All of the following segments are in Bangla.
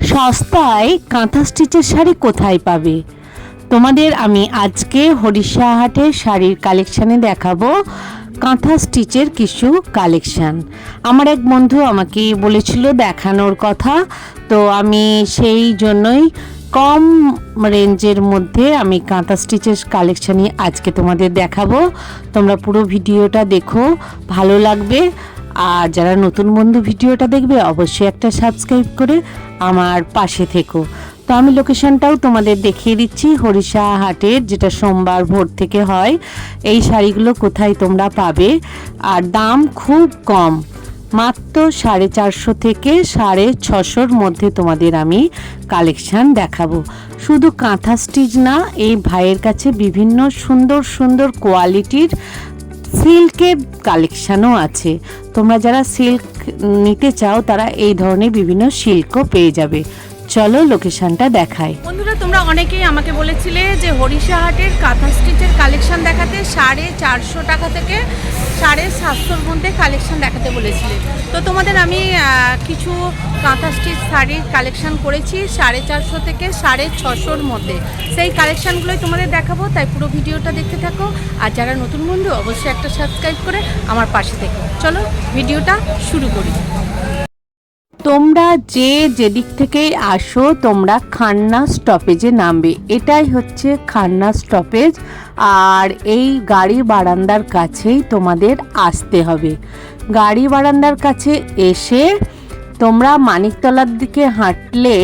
সস্তায় কাঁথা স্টিচের শাড়ি কোথায় পাবে? তোমাদের আমি আজকে হরিষা হাটের শাড়ির কালেকশানে দেখাবো কাঁথা স্টিচের কিছু কালেকশান। আমার এক বন্ধু আমাকে বলেছিল দেখানোর কথা, তো আমি সেই জন্যই কম রেঞ্জের মধ্যে আমি কাঁথা স্টিচের কালেকশানই আজকে তোমাদের দেখাবো। তোমরা পুরো ভিডিওটা দেখো, ভালো লাগবে। আর যারা নতুন বন্ধু ভিডিওটা দেখবে, অবশ্যই একটা সাবস্ক্রাইব করে আমার পাশে থেকো। তো আমি লোকেশনটাও তোমাদের দেখিয়ে দিচ্ছি, হরিষা হাটের, যেটা সোমবার ভোর থেকে হয়। এই শাড়িগুলো কোথায় তোমরা পাবে? আর দাম খুব কম, মাত্র সাড়ে চারশো থেকে সাড়ে ছশোর মধ্যে তোমাদের আমি কালেকশান দেখাবো। শুধু কাঁথা স্টিচ না, এই ভাইয়ের কাছে বিভিন্ন সুন্দর সুন্দর কোয়ালিটির সিল্কের কালেকশানও আছে। তোমরা যারা সিল্ক নিতে চাও, তারা এই ধরনের বিভিন্ন সিল্কও পেয়ে যাবে। চলো লোকেশনটা দেখায় বন্ধুরা, তোমরা অনেকেই আমাকে বলেছিলে যে হরিষা হাটের কাঁথা স্টিচের কালেকশন দেখাতে সাড়ে চারশো টাকা থেকে সাড়ে সাতশোর মধ্যে কালেকশন দেখাতে বলেছিলে। তো তোমাদের আমি কিছু কাঁথা স্টিচ শাড়ির কালেকশন করেছি, সাড়ে চারশো থেকে সাড়ে ছশোর মধ্যে। সেই কালেকশনগুলোই তোমাদের দেখাবো, তাই পুরো ভিডিওটা দেখতে থাকো। আর যারা নতুন বন্ধু, অবশ্যই একটা সাবস্ক্রাইব করে আমার পাশে থেকে। চলো, ভিডিওটা শুরু করি। তোমরা যে যেদিক থেকেই আসো, তোমরা খান্না স্টপেজে নামবে। এটাই হচ্ছে খান্না স্টপেজ আর এই গাড়ি বারান্দার কাছেই তোমাদের আসতে হবে। গাড়ি বারান্দার কাছে এসে তোমরা মানিকতলার দিকে হাঁটলে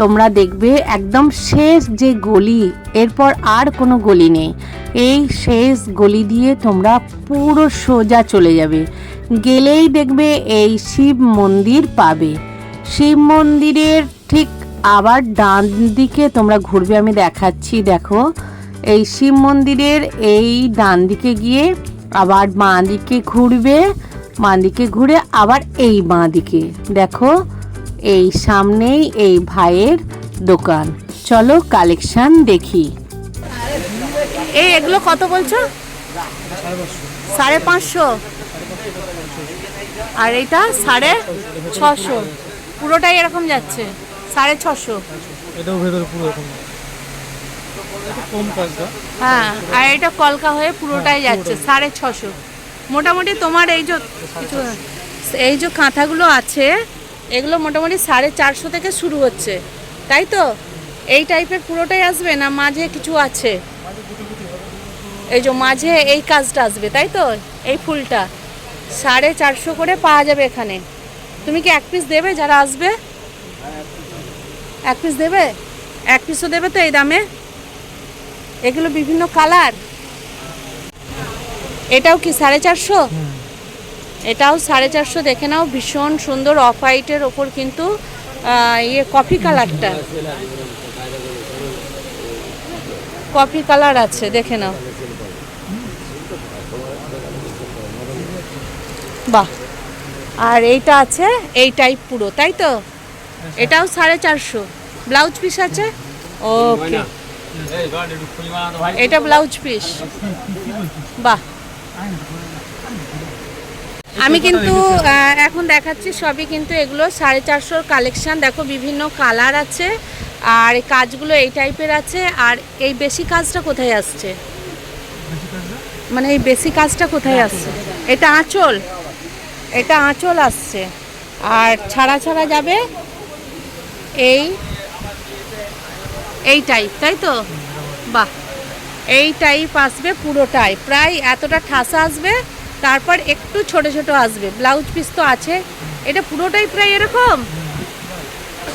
তোমরা দেখবে একদম শেষ যে গলি, এরপর আর কোনো গলি নেই। এই শেষ গলি দিয়ে তোমরা পুরো সোজা চলে যাবে। গেলেই দেখবে এই শিব মন্দির পাবে। শিব মন্দিরের ঠিক আবার ডান দিকে তোমরা ঘুরবে, আমি দেখাচ্ছি, দেখো। এই শিব মন্দিরের এই ডান দিকে গিয়ে আবার বাঁ দিকে ঘুরবে। বাঁ দিকে ঘুরে আবার এই বাঁ দিকে দেখো এই সামনেই এই ভাইয়ের দোকান। চলো কালেকশন দেখি। এই এগুলো কত বলছো? সাড়ে পাঁচশো। আর এইটা সাড়ে ছশো। পুরোটাই এরকম যাচ্ছে। সাড়ে ছশো। এটাও ভেতরে পুরো এরকম। হ্যাঁ আর এটা কলকা হয়ে পুরোটাই যাচ্ছে। সাড়ে ছশো। মোটামুটি তোমার এই যে এই যে কাঁথাগুলো আছে, এগুলো মোটামুটি সাড়ে চারশো থেকে শুরু হচ্ছে। তাই তো? এই টাইপের পুরোটাই আসবে না মাঝে কিছু আছে? এই যে মাঝে এই কাজটা আসবে, তাই তো? এই ফুলটা। সাড়ে চারশো করে পাওয়া যাবে এখানে। তুমি কি এক পিস দেবে যারা আসবে? এক পিস দেবে? এক পিসও দেবে তো এই দামে? এগুলো বিভিন্ন কালার এটাও কি সাড়ে চারশো? এটাও সাড়ে চারশো দেখে নাও ভীষণ সুন্দর অফ হোয়াইটের ওপর কিন্তু ইয়ে কফি কালারটা। কফি কালার আছে দেখে নাও। বাহ! আর এইটা আছে এই টাইপ পুরো তাই তো? এটাও সাড়ে চারশো। ব্লাউজ পিস আছে? ওকে এটা ব্লাউজ পিস। বাহ! আমি কিন্তু এখন দেখাচ্ছি সবই কিন্তু এগুলো সাড়ে চারশোর কালেকশান দেখো বিভিন্ন কালার আছে আর কাজগুলো এই টাইপের আছে। আর এই বেশি কাজটা কোথায় আসছে? মানে এই বেশি কাজটা কোথায় আসছে? এটা আঁচল। এটা আঁচল আসছে। আর ছাড়া ছাড়া যাবে এই এই টাইপ তাই তো? বাহ। এই টাইপ আসবে পুরোটাই। প্রায় এতটা ঠাসা আসবে তারপর একটু ছোট ছোট আসবে। ব্লাউজ পিস তো আছে। এটা পুরোটাই প্রায় এরকম?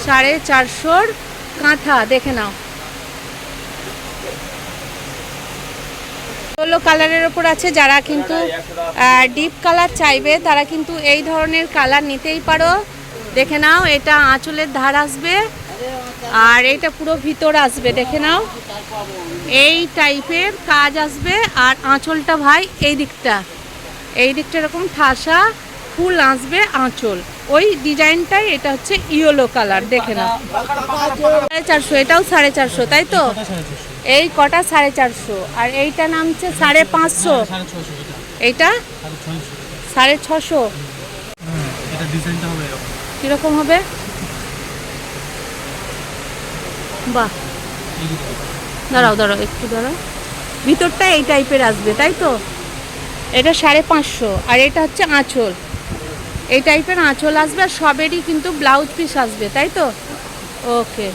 সাড়ে চারশোর কাঁথা, দেখে নাও। ষোলো কালারের ওপর আছে, যারা কিন্তু ডিপ কালার চাইবে, তারা কিন্তু এই ধরনের কালার নিতেই পারো। দেখে নাও, এটা আঁচলের ধার আসবে, আর এটা পুরো ভিতর আসবে, দেখে নাও। এই টাইপের কাজ আসবে, আর আঁচলটা ভাই এই দিকটা। এই দিকটা এরকম ঠাসা ফুল আসবে আঁচল। ওই ডিজাইনটাই এটা হচ্ছে ইয়েলো কালার দেখে নাও। সাড়ে চারশো এটাও সাড়ে চারশো তাই তো? এই কটা সাড়ে চারশো আর এইটা নামছে সাড়ে পাঁচশো। এটা এইটা? সাড়ে ছশো এরকম। কীরকম হবে? বাহ। দাঁড়াও দাঁড়াও একটু দাঁড়াও। ভিতরটা এই টাইপের আসবে তাই তো? এটা সাড়ে পাঁচশো, আর এটা হচ্ছে আঁচল। এই টাইপের আঁচল আসবে আর সবেরই কিন্তু ব্লাউজ পিস আসবে, তাই তো? ওকে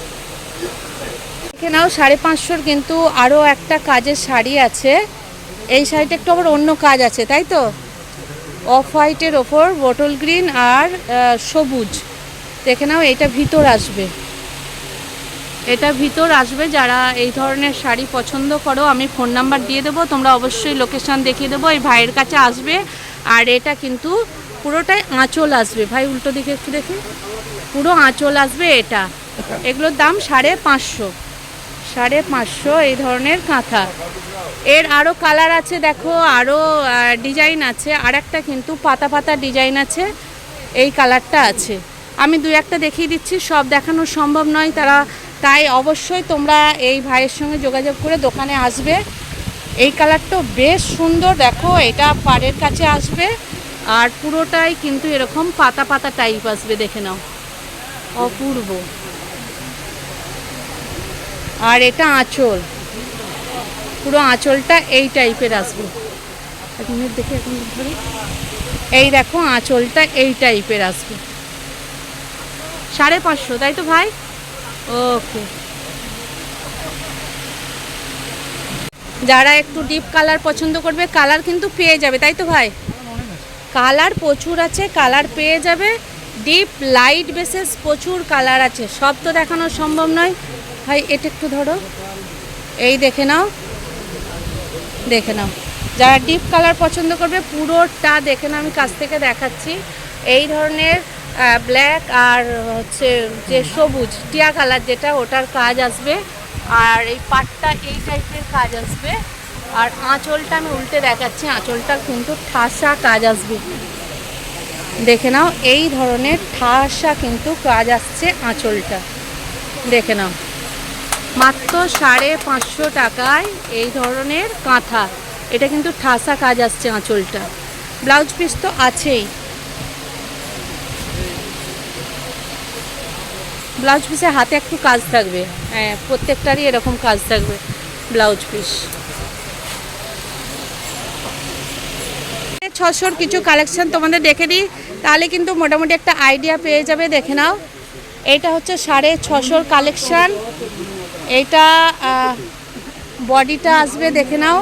এখানেও সাড়ে পাঁচশোর কিন্তু আরও একটা কাজের শাড়ি আছে। এই শাড়িটা একটু আবার অন্য কাজ আছে, তাই তো? অফ হোয়াইটের ওপর বটল গ্রিন আর সবুজ। দেখে নাও, এটা ভিতর আসবে। এটা ভিতর আসবে, যারা এই ধরনের শাড়ি পছন্দ করো, আমি ফোন নাম্বার দিয়ে দেবো, তোমরা অবশ্যই লোকেশন দেখিয়ে দেবো, এই ভাইয়ের কাছে আসবে, আর এটা কিন্তু পুরোটাই আঁচল আসবে। ভাই, উল্টো দিকে একটু দেখি। পুরো আঁচল আসবে এটা। এগুলোর দাম সাড়ে পাঁচশো। সাড়ে পাঁচশো এই ধরনের কাঁথা। এর আরও কালার আছে, দেখো আরও ডিজাইন আছে আর একটা কিন্তু পাতা পাতা ডিজাইন আছে, এই কালারটা আছে। আমি দুই একটা দেখিয়ে দিচ্ছি, সব দেখানো সম্ভব নয়, তারা তাই অবশ্যই তোমরা এই ভাইয়ের সঙ্গে যোগাযোগ করে দোকানে আসবে। এই কালারটাও বেশ সুন্দর, দেখো, এটা পাড়ের কাছে আসবে। আর পুরোটাই কিন্তু এরকম পাতা পাতা টাইপ আসবে, দেখে নাও। অপূর্ব। আর এটা আঁচল। পুরো আঁচলটা এই টাইপের আসবে। দেখি এই দেখো, আঁচলটা এই টাইপের আসবে। সাড়ে পাঁচশো, তাই তো ভাই? ওকে যারা একটু ডিপ কালার পছন্দ করবে কালার কিন্তু পেয়ে যাবে, তাই তো ভাই? কালার প্রচুর আছে কালার পেয়ে যাবে। ডিপ লাইট বেসেস প্রচুর কালার আছে। সব তো দেখানো সম্ভব নয়। ভাই, এটা একটু ধরো। এই দেখে নাও। দেখে নাও। যারা ডিপ কালার পছন্দ করবে, পুরোটা দেখে নাও, আমি কাছ থেকে দেখাচ্ছি। এই ধরনের ব্ল্যাক আর হচ্ছে যে সবুজ, টিয়া কালার যেটা, ওটার কাজ আসবে। আর এই পাটটা এই টাইপের কাজ আসবে। আর আঁচলটা আমি উল্টে দেখাচ্ছি, আঁচলটা কিন্তু ঠাসা কাজ আসবে। দেখে নাও, এই ধরনের ঠাসা কিন্তু কাজ আসছে আঁচলটা। দেখে নাও। মাত্র সাড়ে পাঁচশো টাকায় এই ধরনের কাঁথা। এটা কিন্তু ঠাসা কাজ আসছে আঁচলটা। ব্লাউজ পিস তো আছেই। ব্লাউজ পিসে হাতে একটু কাজ থাকবে। হ্যাঁ প্রত্যেকটারই এরকম কাজ থাকবে, ব্লাউজ পিস। ছশোর কিছু কালেকশন তোমাদের দেখে দিই, তাহলে কিন্তু মোটামুটি একটা আইডিয়া পেয়ে যাবে, দেখে নাও। এইটা হচ্ছে সাড়ে ছশোর কালেকশান। এইটা বডিটা আসবে, দেখে নাও,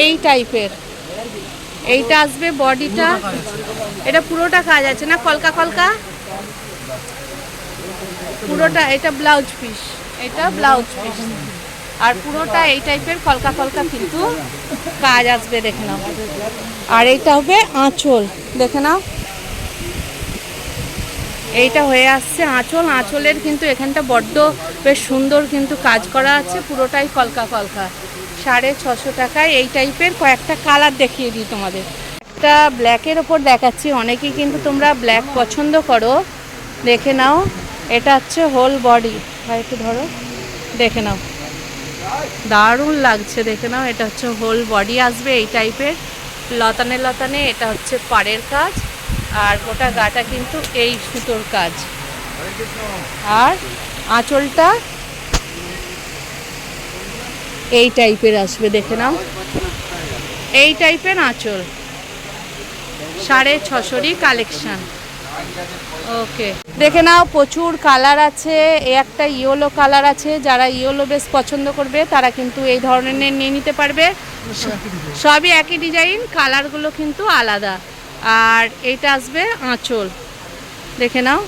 এই টাইপের। এইটা আসবে বডিটা। এটা পুরোটা কাজ আছে না? কলকা কলকা? পুরোটা এটা ব্লাউজ পিস এটা ব্লাউজ পিস আর পুরোটা এই টাইপের কলকা কলকা কিন্তু কাজ আসবে, দেখে নাও। আর এইটা হবে আঁচল, দেখে নাও। এইটা হয়ে আসছে আঁচল। আঁচলের কিন্তু এখানটা বড্ড বেশ সুন্দর কিন্তু কাজ করা আছে, পুরোটাই কলকা কলকা সাড়ে ছশো টাকায় এই টাইপের কয়েকটা কালার দেখিয়ে দিই তোমাদের। একটা ব্ল্যাকের ওপর দেখাচ্ছি, অনেকেই কিন্তু তোমরা ব্ল্যাক পছন্দ করো। দেখে নাও। এটা হচ্ছে হোল বডি ভাই, একটু ধরো। দেখে নাও। দারুণ লাগছে, দেখে নাও। এটা হচ্ছে হোল বডি আসবে এই টাইপের লতানে লতানে এটা হচ্ছে পাড়ের কাজ। আর গোটা গাটা কিন্তু এই সুতোর কাজ। আর আঁচলটা এই টাইপের আসবে, দেখে নাও। এই টাইপের আঁচল। সাড়ে ছশোরই কালেকশন ওকে দেখে নাও, প্রচুর কালার আছে এই একটা ইয়েলো কালার আছে, যারা ইয়েলো বেশ পছন্দ করবে, তারা কিন্তু এই ধরনের নিয়ে নিতে পারবে। সবই একই ডিজাইন কালারগুলো কিন্তু আলাদা। আর এইটা আসবে আঁচল। দেখে নাও।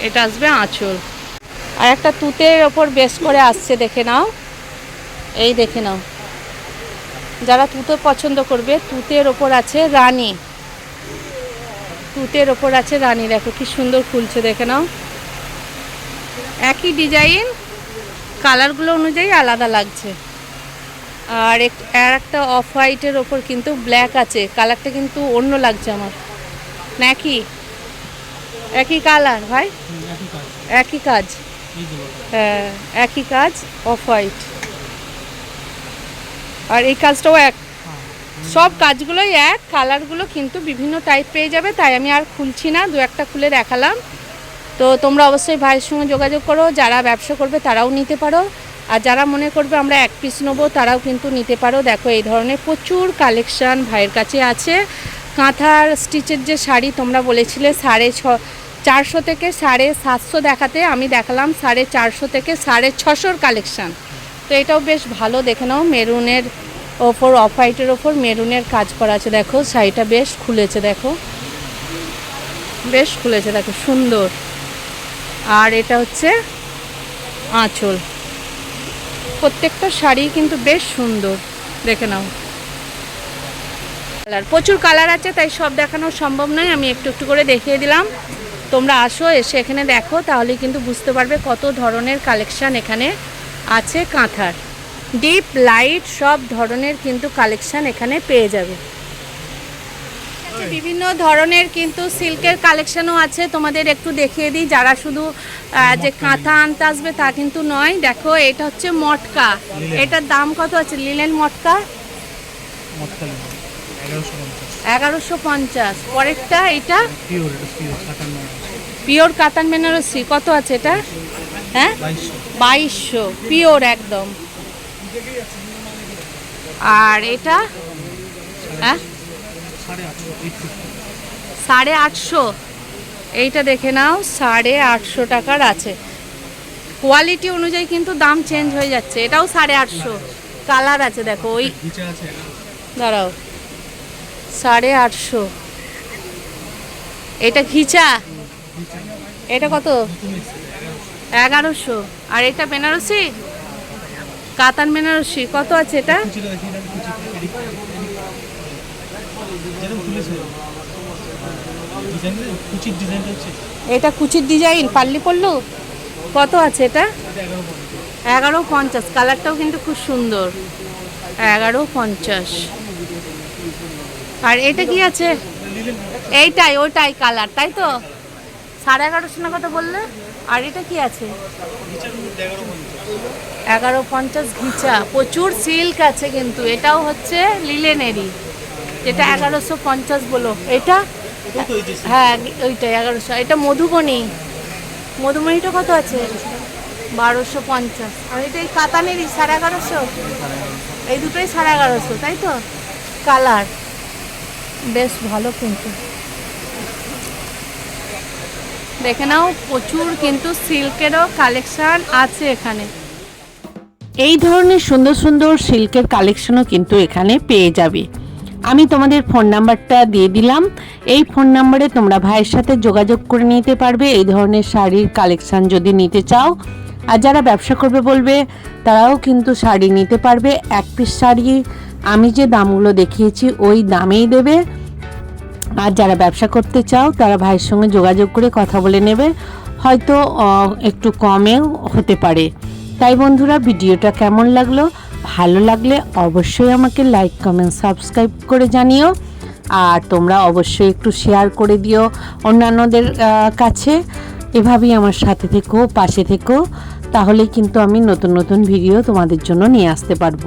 এটা আসবে আঁচল। আর একটা তুতের ওপর বেশ করে আসছে, দেখে নাও। এই দেখে নাও। যারা তুতো পছন্দ করবে, তুতের ওপর আছে রানী। তুতের ওপর আছে রানী, দেখো কি সুন্দর খুলছে দেখে নাও। একই ডিজাইন কালারগুলো অনুযায়ী আলাদা লাগছে। আর আর একটা অফ হোয়াইটের ওপর কিন্তু ব্ল্যাক আছে কালারটা কিন্তু অন্য লাগছে আমার। না একই একই কালার ভাই? একই কাজ। হ্যাঁ একই কাজ অফ হোয়াইট আর এই কাজটাও এক সব কাজগুলোই এক, কালারগুলো কিন্তু বিভিন্ন টাইপ পেয়ে যাবে, তাই আমি আর খুলছি না, দু একটা খুলে দেখালাম। তো তোমরা অবশ্যই ভাইয়ের সঙ্গে যোগাযোগ করো, যারা ব্যবসা করবে তারাও নিতে পারো। আর যারা মনে করবে আমরা এক পিস নেব, তারাও কিন্তু নিতে পারো। দেখো, এই ধরনের প্রচুর কালেকশান ভাইয়ের কাছে আছে। কাঁথার স্টিচের যে শাড়ি তোমরা বলেছিলে, সাড়ে ছ, চারশো থেকে সাড়ে সাতশো দেখাতে আমি দেখালাম, সাড়ে চারশো থেকে সাড়ে ছশোর কালেকশান তো এটাও বেশ ভালো, দেখে নাও, মেরুনের ওপর অফ হোয়াইটের ওপর মেরুনের কাজ করা আছে। দেখো, শাড়িটা বেশ খুলেছে, দেখো। বেশ খুলেছে, দেখো, সুন্দর। আর এটা হচ্ছে আঁচল। প্রত্যেকটা শাড়ি কিন্তু বেশ সুন্দর। দেখে নাও। কালার প্রচুর কালার আছে, তাই সব দেখানো সম্ভব নয়। আমি একটু একটু করে দেখিয়ে দিলাম। তোমরা আসো, এসে এখানে দেখো, তাহলে কিন্তু বুঝতে পারবে কত ধরনের কালেকশান এখানে আছে কাঁথার। ডিপ লাইট সব ধরনের কিন্তু কালেকশান এখানে পেয়ে যাবে। বিভিন্ন ধরনের কিন্তু সিল্কের কালেকশনও আছে তোমাদের একটু দেখিয়ে দিই যারা শুধু যে কাঁথা আনতে আসবে তা কিন্তু নয় দেখো এটা হচ্ছে মটকা। এটার দাম কত আছে? লিলেন মটকা? এগারোশো পঞ্চাশ। পরেরটা এটা? পিওর কাতান বেনারসি কত আছে এটা? হ্যাঁ? বাইশশো। পিওর একদম। আর এটা? হ্যাঁ? সাড়ে আটশো। এইট দেখে নাও সাড়ে আটশো টাকার আছে। কোয়ালিটি অনুযায়ী কিন্তু দাম চেঞ্জ হয়ে যাচ্ছে। এটাও সাড়ে আটশো। কালার আছে দেখো ওই এগারোশো দাঁড়াও। সাড়ে আটশো। এটা ঘিচা? এটা কত? এগারোশো। আর এটা বেনারসি? কাতান বেনারসি, কত আছে এটা? এটা কুচির ডিজাইন, পাল্লি পড়ল কত আছে এটা? এগারো পঞ্চাশ, কালারটাও কিন্তু খুব সুন্দর। এগারো পঞ্চাশ। আর এটা কি আছে? এইটাই ওইটাই কালার, তাই তো? সাড়ে এগারোশো না কথা বললে? আর এটা কি আছে? এগারো পঞ্চাশ ঘিচা। প্রচুর সিল্ক আছে কিন্তু এটাও হচ্ছে লিলেনেরই যেটা এগারোশো পঞ্চাশ বলো। এটা? হ্যাঁ ওইটাই এগারোশো। এটা মধুবনী। মধুবনীটা কত আছে? বারোশো পঞ্চাশ। আর এটা এই কাতানেরই সাড়ে এগারোশো? এই দুটোই সাড়ে এগারোশো তাই তো? কালার। বেশ ভালো কিন্তু। দেখে নাও প্রচুর কিন্তু সিল্কেরও কালেকশান আছে এখানে। এই ধরনের সুন্দর সুন্দর সিল্কের কালেকশনও কিন্তু এখানে পেয়ে যাবে। আমি তোমাদের ফোন নাম্বারটা দিয়ে দিলাম। এই ফোন নাম্বারে তোমরা ভাইয়ের সাথে যোগাযোগ করে নিতে পারবে। এই ধরনের শাড়ির কালেকশন যদি নিতে চাও। আর যারা ব্যবসা করবে বলবে, তারাও কিন্তু শাড়ি নিতে পারবে। এক পিস শাড়ি আমি যে দামগুলো দেখিয়েছি, ওই দামেই দেবে। আর যারা ব্যবসা করতে চাও, তারা ভাইয়ের সঙ্গে যোগাযোগ করে কথা বলে নেবে। হয়তো একটু কমেও হতে পারে। তাই বন্ধুরা, ভিডিওটা কেমন লাগল? ভালো লাগলে অবশ্যই আমাকে লাইক কমেন্ট সাবস্ক্রাইব করে জানিও। আর তোমরা অবশ্যই একটু শেয়ার করে দিও অন্যান্যদের কাছে। এভাবেই আমার সাথে থেকো, পাশে থেকো। তাহলে কিন্তু আমি নতুন নতুন ভিডিও তোমাদের জন্য নিয়ে আসতে পারব।